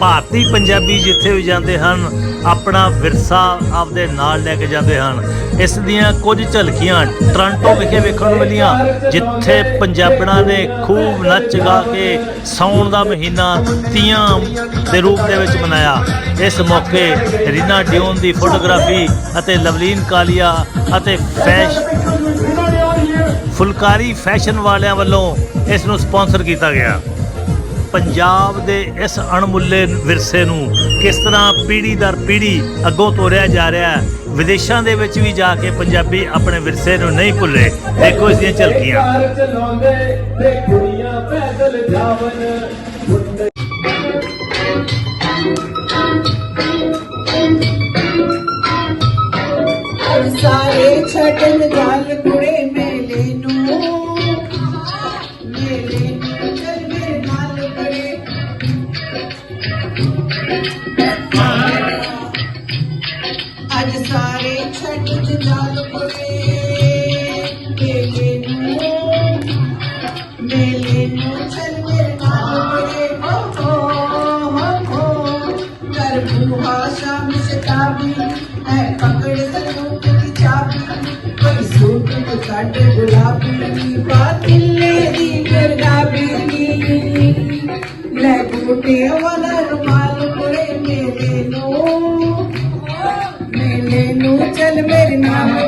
ਭਾਰਤੀ ਪੰਜਾਬੀ ਜਿੱਥੇ ਵੀ ਜਾਂਦੇ ਹਨ, ਆਪਣਾ ਵਿਰਸਾ ਆਪਦੇ ਨਾਲ ਲੈ ਕੇ ਜਾਂਦੇ ਹਨ। ਇਸ ਦੀਆਂ ਕੁਝ ਝਲਕੀਆਂ ਟ੍ਰਾਂਟੋ ਵਿਖੇ ਵੇਖਣ ਨੂੰ ਮਿਲੀਆਂ, ਜਿੱਥੇ ਪੰਜਾਬਣਾਂ ਨੇ ਖੂਬ ਨੱਚ ਗਾ ਕੇ ਸਾਉਣ ਦਾ ਮਹੀਨਾ ਤੀਆਂ ਦੇ ਰੂਪ ਦੇ ਵਿੱਚ ਮਨਾਇਆ। ਇਸ ਮੌਕੇ ਰੀਨਾ ਡਿਓਨ ਦੀ ਫੋਟੋਗ੍ਰਾਫੀ ਅਤੇ ਲਵਲੀਨ ਕਾਲੀਆ ਅਤੇ ਫੈਸ਼ ਫੁਲਕਾਰੀ ਫੈਸ਼ਨ ਵਾਲਿਆਂ ਵੱਲੋਂ ਇਸ ਨੂੰ ਸਪਾਂਸਰ ਕੀਤਾ ਗਿਆ। ਪੰਜਾਬ ਦੇ ਇਸ ਅਣਮੁੱਲੇ ਵਿਰਸੇ ਨੂੰ ਕਿਸ ਤਰ੍ਹਾਂ ਪੀੜ੍ਹੀ ਦਰ ਪੀੜ੍ਹੀ ਅੱਗੋਂ ਤੋਰਿਆ ਜਾ ਰਿਹਾ ਹੈ, ਵਿਦੇਸ਼ਾਂ ਦੇ ਵਿੱਚ ਵੀ ਜਾ ਕੇ ਪੰਜਾਬੀ ਆਪਣੇ ਵਿਰਸੇ ਨੂੰ ਨਹੀਂ ਭੁੱਲੇ, ਦੇਖੋ ਇਸ ਦੀਆਂ ਝਲਕੀਆਂ। ਚਲਾਉਂਦੇ ਤੇ ਕੁੜੀਆਂ ਪੈਦਲ ਜਾਵਨ ਸਾਰੇ ਛੱਡਣ ਨੂੰ ਚੱਲ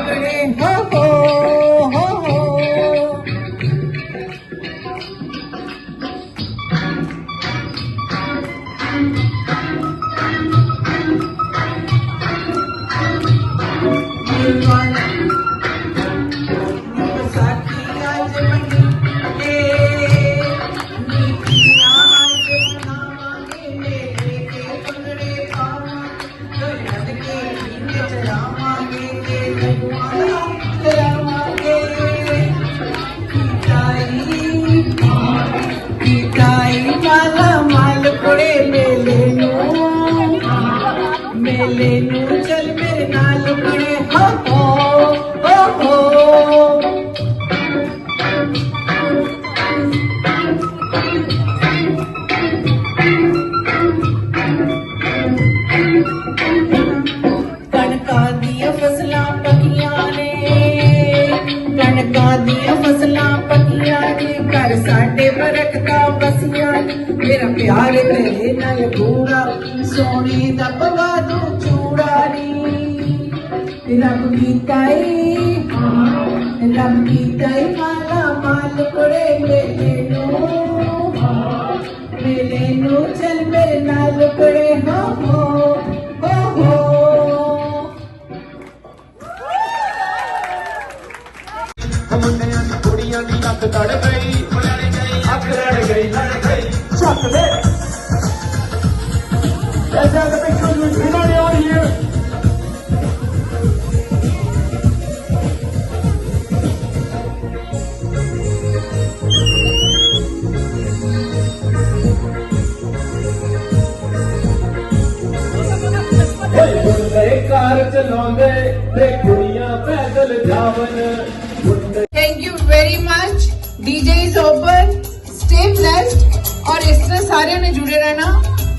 ਸਾਡੇ ਬਰਕਤਾਂ ਵਸੀਆਂ। ਨੇ ਮੇਰਾ ਪਿਆਰ ਤੇਰੇ ਨਾਲ ਗੂੜਾ। ਸੋਨੇ ਦਾ ਪਵਾ ਦੂ ਚੂੜਾ ਨੀ। ਰੱਬ ਕੀਤਾ ਏ। ਰੱਬ ਕੀਤਾ ਏ ਮਾਲਾ ਮਾਲ ਕੁੜੇ ਮੇਲੇ ਨੂੰ। ਮੇਲੇ ਨੂੰ ਚੱਲ ਮੇਰੇ ਨਾਲ ਕੁੜੇ ਹੋ ਹੋ ਮੁੰਡਿਆਂ ਦੀ ਕੁੜੀਆਂ ਦੀ ਅੱਖ ਤੜ ਗਈ ਐਸਾ ਦਾ ਪਿੱਛੋਂ ਨੂੰ ਜਿਨ੍ਹਾਂ ਨੇ ਆ ਰਹੀ ਹੈ ਓਏ ਮੁੰਡੇ ਕਾਰ ਚਲਾਉਂਦੇ ਤੇ ਕੁੜੀਆਂ ਪੈਦਲ ਜਾਵਨ ਮੁੰਡੇ thank you very much DJ is open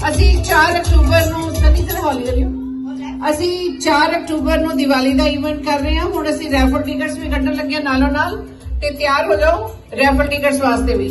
ਅਸੀਂ 4 ਅਕਤੂਬਰ ਨੂੰ ਸਨੀ ਤਰ੍ਹਾਂ ਹੌਲੀ ਹੌਲੀ। ਅਸੀਂ 4 ਅਕਤੂਬਰ ਨੂੰ ਦੀਵਾਲੀ ਦਾ ਇਵੈਂਟ ਕਰ ਰਹੇ ਹਾਂ। ਹੁਣ ਅਸੀਂ ਰੈਫਰ ਟਿਕਟਸ ਵੀ ਕੱਢਣ ਲੱਗੇ ਨਾਲੋਂ ਨਾਲ ਤੇ ਤਿਆਰ ਹੋ ਜਾਓ ਰੈਫਰ ਟਿਕਟਸ ਵਾਸਤੇ ਵੀ।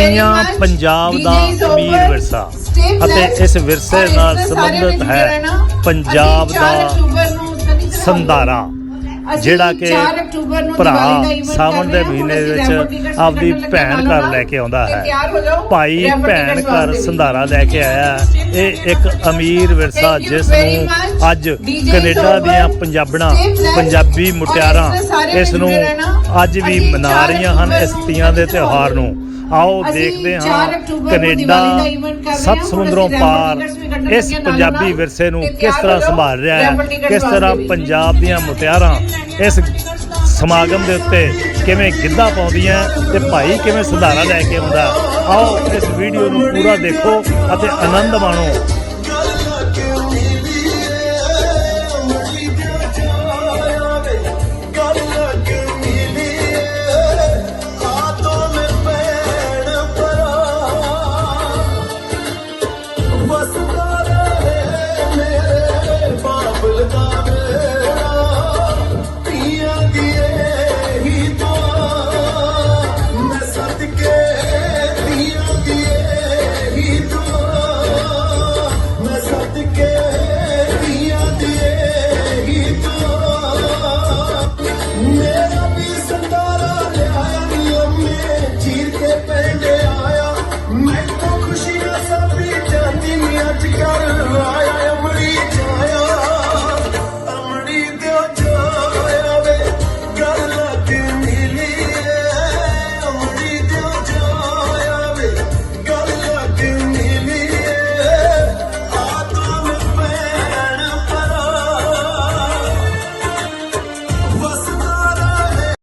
ਤੀਆਂ ਪੰਜਾਬ ਦਾ ਅਮੀਰ ਵਿਰਸਾ। ਅਤੇ ਇਸ ਵਿਰਸੇ ਨਾਲ ਸੰਬੰਧਿਤ ਹੈ ਪੰਜਾਬ ਦਾ ਸੰਧਾਰਾ ਜਿਹੜਾ ਕਿ ਭਰਾ ਸਾਵਣ ਦੇ ਮਹੀਨੇ ਵਿੱਚ ਆਪਦੀ ਭੈਣ ਘਰ ਲੈ ਕੇ ਆਉਂਦਾ ਹੈ। ਭਾਈ ਭੈਣ ਘਰ ਸੰਧਾਰਾ ਲੈ ਕੇ ਆਇਆ। ਇਹ ਇੱਕ ਅਮੀਰ ਵਿਰਸਾ ਜਿਸ ਨੂੰ ਅੱਜ ਕੈਨੇਡਾ ਦੀਆਂ ਪੰਜਾਬਣਾਂ ਪੰਜਾਬੀ ਮੁਟਿਆਰਾਂ ਇਸ ਨੂੰ ਅੱਜ ਵੀ ਮਨਾ ਰਹੀਆਂ ਹਨ ਇਸ ਤੀਆਂ ਦੇ ਤਿਉਹਾਰ ਨੂੰ। ਆਓ ਦੇਖਦੇ ਹਾਂ ਕੈਨੇਡਾ ਸੱਤ। ਸਮੁੰਦਰੋਂ ਪਾਰ ਇਸ ਪੰਜਾਬੀ। ਵਿਰਸੇ ਨੂੰ ਕਿਸ ਤਰ੍ਹਾਂ। ਸੰਭਾਲ ਰਿਹਾ ਹੈ ਕਿਸ ਤਰ੍ਹਾਂ। ਪੰਜਾਬ ਦੀਆਂ ਮੁਟਿਆਰਾਂ ਇਸ ਸਮਾਗਮ ਦੇ ਉੱਤੇ ਕਿਵੇਂ ਗਿੱਧਾ ਪਾਉਂਦੀਆਂ ਤੇ ਭਾਈ ਕਿਵੇਂ ਸੁਧਾਰਾ ਲੈ ਕੇ ਆਉਂਦਾ ਆਓ ਇਸ ਵੀਡੀਓ ਨੂੰ ਪੂਰਾ ਦੇਖੋ ਅਤੇ ਆਨੰਦ ਮਾਣੋ